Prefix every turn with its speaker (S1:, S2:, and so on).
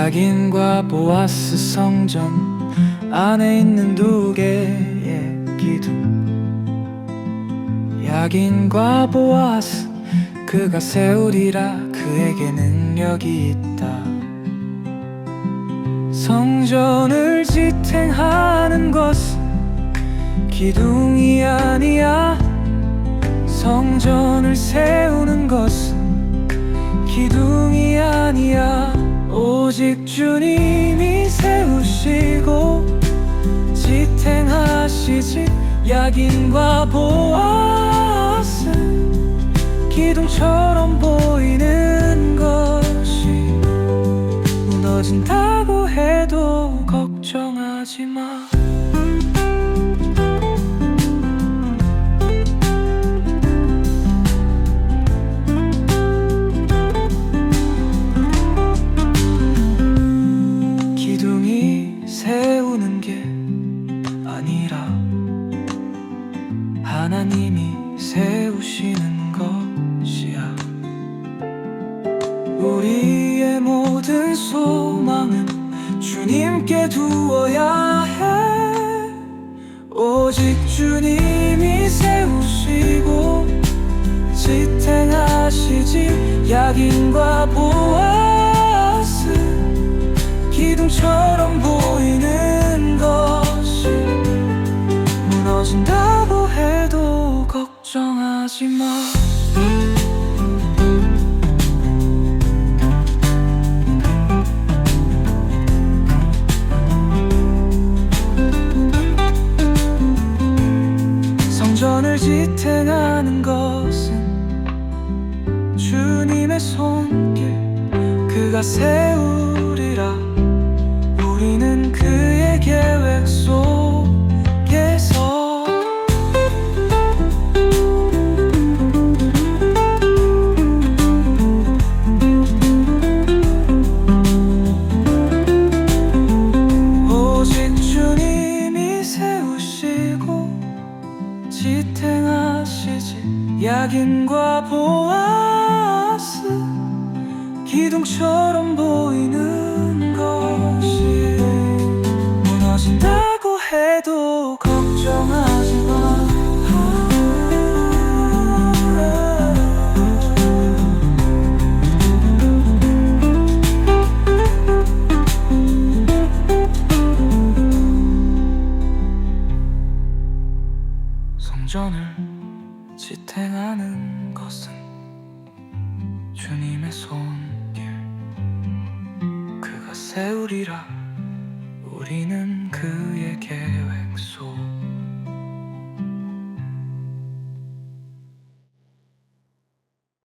S1: 야긴과 보아스 성전 안에 있는 두 개의 기둥. 야긴과 보아스 그가 세우리라 그에게 능력이 있다. 성전을 지탱하는 것은 기둥이 아니야. 성전을 세우는 것은 오직 주님이 세우시고 지탱하시지 야긴과 보아스 기둥처럼 보이는 것이 무너진다고 해도 걱정하지 마 세우는 게 아니라 하나님이 세우시는 것이야. 우리의 모든 소망은 주님께 두어야 해. 오직 주님이 세우시고 지탱하시지 야긴과 보아스 기둥처럼 보이는 것이 무너진다고 해도 걱정하지 마. 성전을 지탱하는 것은 주님의 손길 그가 세우리라 지탱하시지. 야긴과 보아스 기둥처럼 보이는 것이 무너진다 운전을 지탱하는 것은 주님의 손길. 그가 세우리라 우리는 그의 계획 속